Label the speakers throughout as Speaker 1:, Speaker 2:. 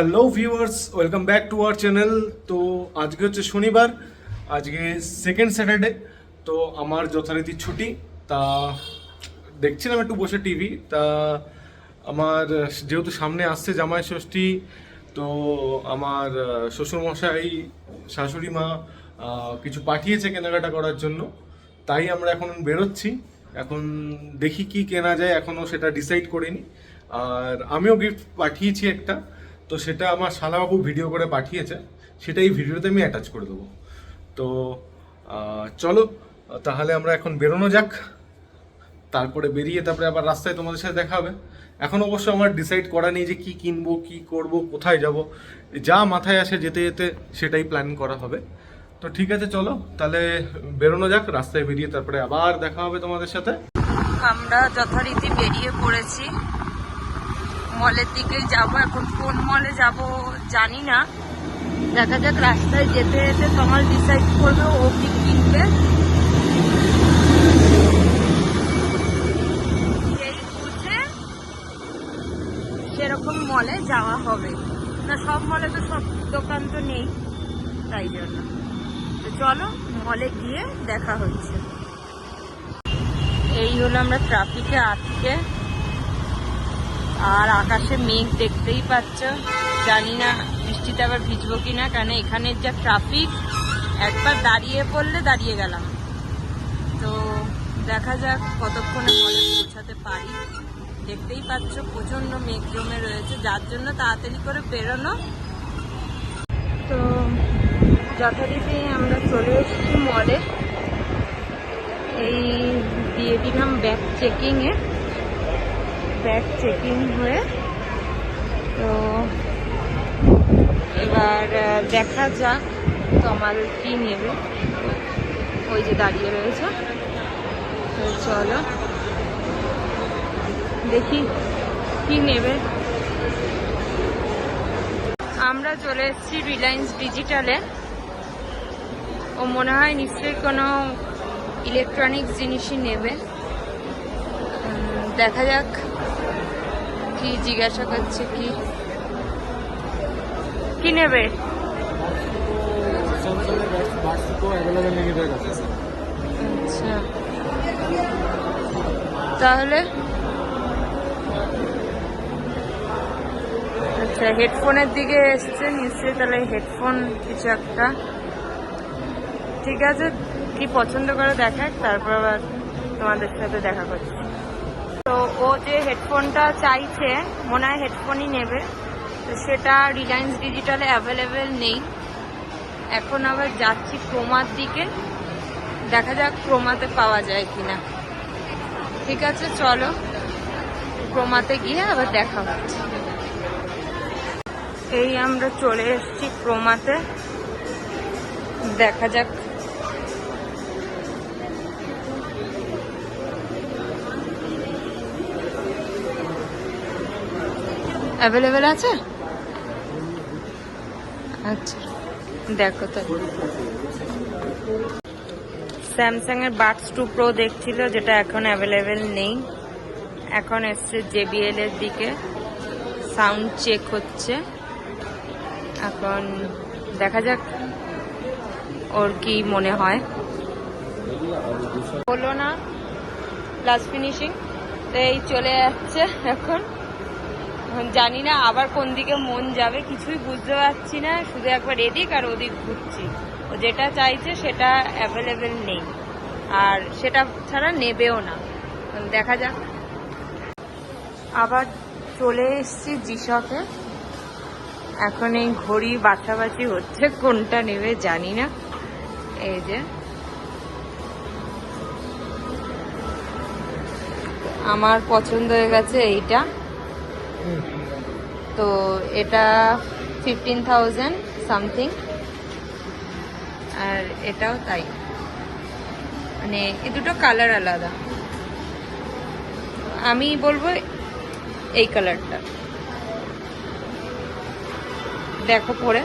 Speaker 1: Hello viewers welcome back to our channel তো আজকে হচ্ছে শনিবার। আজকে সেকেন্ড স্যাটারডে তো আমার যথারীতি ছুটি। তা দেখছিলাম একটু বসে টিভি তা আমার যেহেতু সামনে আসছে জামাই ষষ্ঠী, তো আমার শ্বশুরমশাই, শাশুড়ি মা কিছু পাঠিয়েছে কেনাকাটা করার জন্য। তাই আমরা এখন বেরোচ্ছি। এখন দেখি কি কেনা যায়। এখনও সেটা ডিসাইড করিনি। আর আমিও গিফট পাঠিয়েছি একটা। তো সেটা আমার শালাবাবু ভিডিও করে পাঠিয়েছে সেটা এই ভিডিওতে আমি অ্যাটাচ করে দেবো। তো চলো, তাহলে আমরা এখন বেরোনো যাক, তারপরে বেরিয়ে তারপরে আবার রাস্তায় তোমাদের সাথে দেখা হবে। এখন অবশ্য আমার ডিসাইড করা নেই যে কি কিনবো, কি করব, কোথায় যাব। যা মাথায় আসে যেতে যেতে সেটাই প্ল্যান করা হবে। তো ঠিক আছে, চলো, তাহলে বেরোনো যাক, রাস্তায় বেরিয়ে তারপরে আবার দেখা হবে তোমাদের সাথে।
Speaker 2: আমরা যথারীতি বেরিয়ে পড়েছি। মলের দিকেই যাব, এখন কোন মলে যাব জানি না। দেখা যাক, রাস্তায় যেতে যেতে তোমার ডিসাইড করবে ও কি কিনবে। সেরকম মলে যাওয়া হবে। না, সব মলে তো সব দোকান তো নেই, তাই জন্য। তো চলো, মলে গিয়ে দেখা হচ্ছে। এই হলো আমরা ট্রাফিকে আটকে আর আকাশে মেঘ দেখতেই পাচ্ছ। জানি না বৃষ্টিতে আবার ভিজবো কিনা, কারণ এখানের যা ট্রাফিক একবার দাঁড়িয়ে পড়লে দাঁড়িয়ে গেলাম। তো দেখা যাক কতক্ষণে মলে পৌঁছাতে পারি। দেখতেই পাচ্ছ প্রচণ্ড মেঘ জমে রয়েছে, যার জন্য তাড়াতাড়ি করে বেরোনো। তো যথারীতি আমরা চলে এসেছি মলে। এই দিয়ে দিলাম ব্যাগ চেকিংয়ে ব্যাগ চেকিং হয়ে, তো এবার দেখা যাক তোমার কি নেবে। ওই যে দাঁড়িয়ে রয়েছে। চলো, দেখি কি নেবে। আমরা চলে এসেছি রিলায়েন্স ডিজিটালে ও মনে হয় নিশ্চয়ই কোনো ইলেকট্রনিক্স জিনিসই নেবে। দেখা যাক। কি জিজ্ঞাসা করছে কি? কি নেবে? আচ্ছা। তাহলে? আচ্ছা হেডফোনের দিকে এসছে নিশ্চয়ই তাহলে হেডফোন কিছু একটা। ঠিক আছে কি পছন্দ করে দেখাক তারপর আবার তোমাদের সাথে দেখা করছি। ও যে হেডফোনটা চাইছে, মনে হয় হেডফোনই নেবে। তো সেটা রিলায়েন্স ডিজিটালে অ্যাভেলেবেল নেই। এখন আবার যাচ্ছি ক্রোমার দিকে। দেখা যাক ক্রোমাতে পাওয়া যায় কিনা। ঠিক আছে, চলো। ক্রোমাতে গিয়ে আবার দেখা হচ্ছে এই আমরা চলে এসেছি ক্রোমাতে। দেখা যাক অ্যাভেলেবেল আছে? আচ্ছা দেখো তো। স্যামসাং এর বাডস টু প্রো দেখছিল, যেটা এখন অ্যাভেলেবেল নেই। এখন এসছে জেবিএল এর দিকে। সাউন্ড চেক হচ্ছে। এখন দেখা যাক ওর কি মনে হয়। হলো না প্লাস ফিনিশিং তো এই চলে যাচ্ছে এখন। জানি না আবার কোন দিকে মন যাবে, কিছুই বুঝতে পারছি না। শুধু একবার এদিক আর ওদিক ঘুরছি। ও যেটা চাইছে সেটা অ্যাভেলেবেল নেই। আর সেটা ছাড়া নেবেও না। দেখা যাক। আবার চলে এসছি জিশকে। এখন এই ঘড়ি বাছাবাছি হচ্ছে, কোনটা নেবে জানি না। এই যে। আমার পছন্দ হয়ে গেছে এইটা। তো এটা ফিফটিন থাউজেন্ড সামথিং আর এটাও তাই। মানে এ দুটো কালার আলাদা। আমি বলব এই কালারটা দেখো পরে।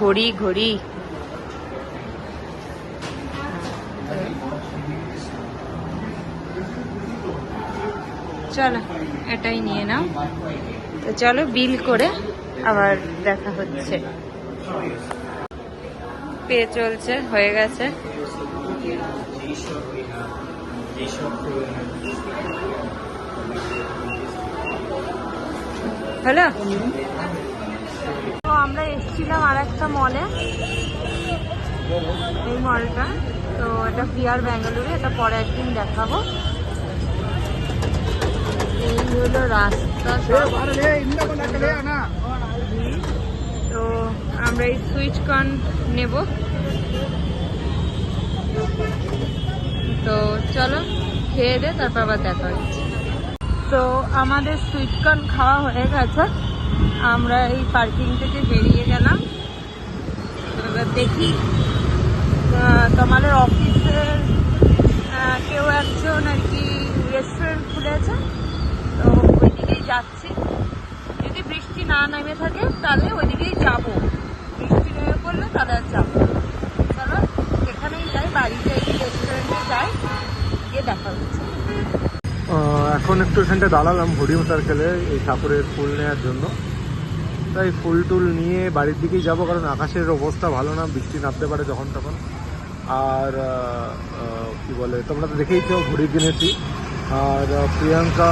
Speaker 2: ঘড়ি ঘড়ি। চলো, এটাই নিয়ে নাও। তো চলো, বিল করে আবার দেখা হচ্ছে। পেয়ে চলছে, হয়ে গেছে। হ্যালো আমরা এসেছিলাম আর একটা মলে এই মলটা তো এটা পিয়ার ব্যাঙ্গালুরু, এটা পরে একদিন দেখাবো। এই হলো রাস্তা তো আমরা এই সুইচ কর্ন নেব। তো চলো, খেয়ে দে, তারপর আবার দেখা হচ্ছে। তো আমাদের সুইট কর্ন খাওয়া হয়ে গেছে। আমরা এই পার্কিং থেকে বেরিয়ে গেলাম। দেখি তোমাদের অফিসের কেউ একজন আর কি রেস্টুরেন্ট খুলেছে। তো ওইদিকেই যাচ্ছি। যদি বৃষ্টি না নেমে থাকে, তাহলে ওইদিকেই যাব। বৃষ্টি নেমে পড়লে তাহলে আর যাব চলো, এখানেই যাই, বাড়িতে রেস্টুরেন্টে যাই, গিয়ে দেখা হচ্ছে।
Speaker 1: এখন একটু এখানটা দাঁড়ালাম হরিম সার্কেলে এই ঠাকুরের ফুল নেওয়ার জন্য। তাই ফুল টুল নিয়ে বাড়ির দিকেই যাব, কারণ আকাশের অবস্থা ভালো না, বৃষ্টি নামতে পারে যখন তখন। আর কি বলে, তোমরা তো দেখেইছো ঘুড়ি কিনেছি আর প্রিয়াঙ্কা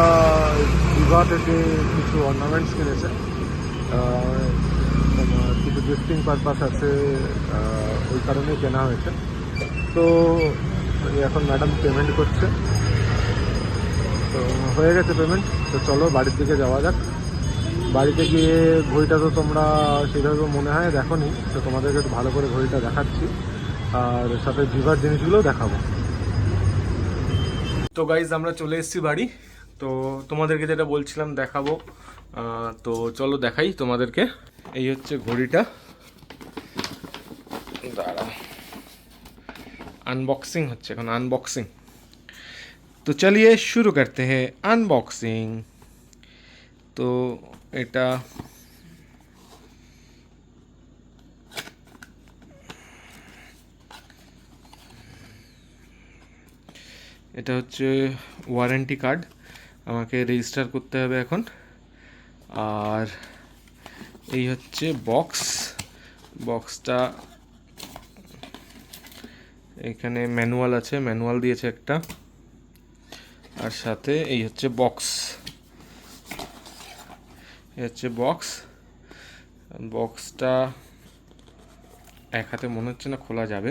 Speaker 1: বিবাহ থেকে কিছু অর্নামেন্টস কিনেছে। কিছু গিফটিং পারপাস আছে ওই কারণেই কেনা হয়েছে। তো এখন ম্যাডাম পেমেন্ট করছে। তো, হয়ে গেছে পেমেন্ট তো চলো বাড়ির দিকে যাওয়া যাক। বাড়িতে গিয়ে ঘড়িটা তো তোমরা সেইভাবে মনে হয় দেখো নি তো তোমাদেরকে একটু ভালো করে ঘড়িটা দেখাচ্ছি। আর সাথে ভিভার জিনিসগুলো দেখাবো। তো গাইজ আমরা চলে এসেছি বাড়ি। তো তোমাদেরকে যেটা বলছিলাম দেখাবো। তো চলো দেখাই তোমাদেরকে। এই হচ্ছে ঘড়িটা। দাঁড়া। আনবক্সিং হচ্ছে এখন আনবক্সিং তো চলিয়ে শুরু করতে হ্যাঁ আনবক্সিং তো এটা এটা হচ্ছে ওয়ারেন্টি কার্ড আমাকে রেজিস্টার করতে হবে এখন। আর এই হচ্ছে বক্স বক্সটা এখানে ম্যানুয়াল আছে ম্যানুয়াল দিয়েছে একটা। আর সাথে এই হচ্ছে বক্স হচ্ছে বক্স বক্সটা এক হাতে মনে হচ্ছে না খোলা যাবে।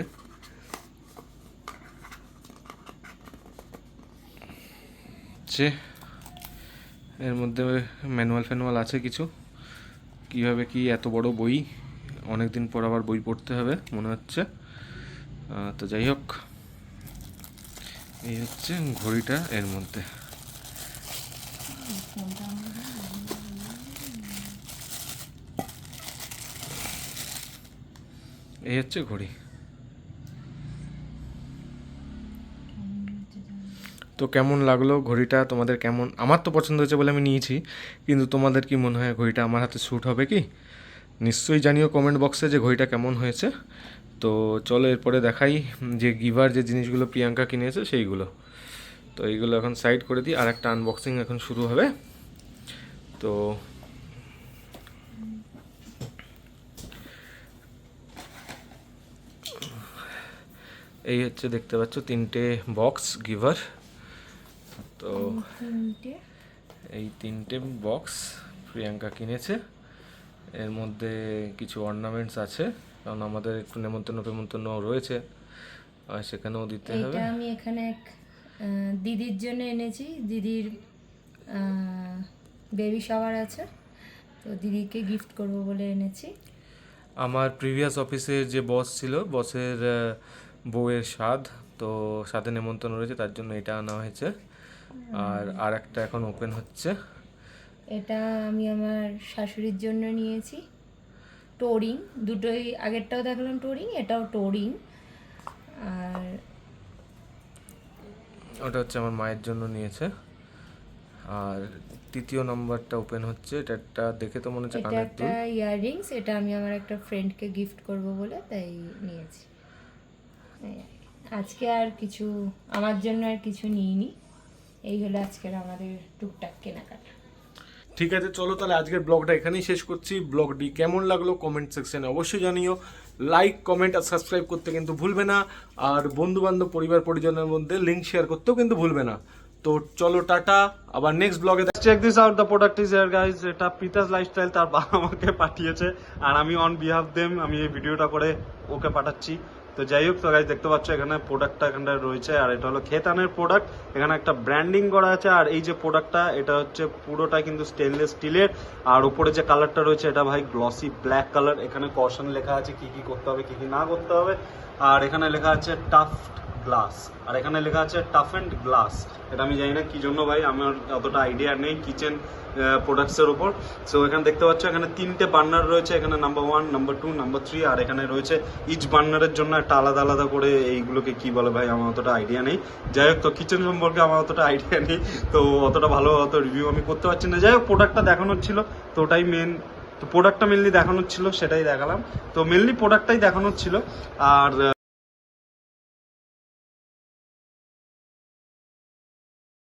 Speaker 1: হচ্ছে এর মধ্যে ম্যানুয়াল ফ্যানুয়াল আছে কিছু। কীভাবে কি এত বড় বই? অনেক দিন পর আবার বই পড়তে হবে, মনে হচ্ছে। তো যাই হোক, এই হচ্ছে ঘড়িটা এর মধ্যে। এই হচ্ছে ঘড়ি। তো কেমন লাগল ঘড়িটা? তোমাদের কেমন? আমার তো পছন্দ হয়েছে বলে আমি নিয়েছি, কিন্তু তোমাদের কি মনে হয় ঘড়িটা আমার হাতে শ্যুট হবে কি? নিশ্চয়ই জানিও কমেন্ট বক্সে যে ঘড়িটা কেমন হয়েছে। তো চলো এরপরে দেখাই যে গিভার যে জিনিসগুলো প্রিয়াঙ্কা কিনেছে সেইগুলো। তো এইগুলো এখন সাইড করে দিই আর একটা আনবক্সিং এখন শুরু হবে। তো এই হচ্ছে দেখতে পাচ্ছ তিনটে বক্স গিভার তো এই তিনটে বক্স প্রিয়াঙ্কা কিনেছে। এর মধ্যে কিছু অর্নামেন্টস আছে। কারণ আমাদের একটু নেমন্তন্ন ফেমন্তন্ন রয়েছে। আর সেখানেও দিতে হবে।
Speaker 3: এটা আমি এখানে এক দিদির জন্য এনেছি। দিদির বেবি শাওয়ার আছে। তো দিদিকে গিফট করব বলে এনেছি।
Speaker 1: আমার প্রিভিয়াস অফিসের যে বস ছিল বসের বউয়ের স্বাদ তো সাথে নেমন্তন্ন রয়েছে তার জন্য এটা আনা হয়েছে। আর আর একটা এখন ওপেন হচ্ছে।
Speaker 3: এটা আমি আমার শাশুড়ির জন্য নিয়েছি। টোরিং দুটোই আগেরটাও দেখলাম টোরিং এটাও টোরিং আর
Speaker 1: ওটা হচ্ছে আমার মায়ের জন্য নিয়েছে। আর তৃতীয় নাম্বারটা ওপেন হচ্ছে এটা একটা দেখে তো মনে হচ্ছে
Speaker 3: এটা
Speaker 1: কানের দুল।
Speaker 3: ইয়াররিংস এটা আমি আমার একটা ফ্রেন্ডকে গিফট করব বলে তাই নিয়েছি। আজকে আর কিছু আমার জন্য আর কিছু নিইনি। এই হলো আজকের আমাদের টুকটাক কেনাকাটা।
Speaker 1: ঠিক আছে চলো তাহলে আজকের ব্লগটা এখানেই শেষ করছি। ব্লগটি কেমন লাগল কমেন্ট সেকশনে অবশ্যই জানিও। লাইক কমেন্ট আর সাবস্ক্রাইব করতে কিন্তু ভুলবে না। আর বন্ধু বান্ধব পরিবার পরিজনের মধ্যে লিঙ্ক শেয়ার করতেও কিন্তু ভুলবে না। তো চলো টাটা। আবার নেক্সট ব্লগে
Speaker 4: check this out the product is yeah guys এটা পিতাস লাইফস্টাইল তার বাবা আমাকে পাঠিয়েছে। আর আমি অন বিহাফ দেম আমি এই ভিডিওটা করে ওকে পাঠাচ্ছি। তো যাই হোক, তো গাইজ দেখতে পাচ্ছ এখানে প্রোডাক্টটা এখানে রয়েছে, আর এটা হলো খেতানের প্রোডাক্ট এখানে একটা ব্র্যান্ডিং করা আছে, আর এই যে প্রোডাক্টটা এটা হচ্ছে পুরোটা কিন্তু স্টেনলেস স্টিলের আর উপরে যে কালারটা রয়েছে, এটা ভাই গ্লসি ব্ল্যাক কালার এখানে কশন লেখা আছে কি কি করতে হবে, কি কি না করতে হবে। আর এখানে লেখা আছে টাফ গ্লাস আর এখানে লেখা আছে টাফ অ্যান্ড গ্লাস এটা আমি জানি না কি জন্য ভাই, আমার অতটা আইডিয়া নেই কিচেন প্রোডাক্টসের উপর। সো এখানে দেখতে পাচ্ছ, এখানে তিনটে বার্নার রয়েছে। এখানে number one number two number three আর এখানে রয়েছে ইচ বার্নারের জন্য একটা আলাদা আলাদা করে এইগুলোকে কি বলে ভাই, আমার অতটা আইডিয়া নেই। যাই হোক, তো কিচেন সম্পর্কে আমার অতটা আইডিয়া নেই। তো, অতটা ভালো অত রিভিউ আমি করতে পারছি না। যাই হোক প্রোডাক্টটা দেখানোর ছিল। তো, ওটাই মেন তো প্রোডাক্টটা মেনলি দেখানোর ছিল, সেটাই দেখালাম। তো মেনলি প্রোডাক্টটাই দেখানোর ছিল। আর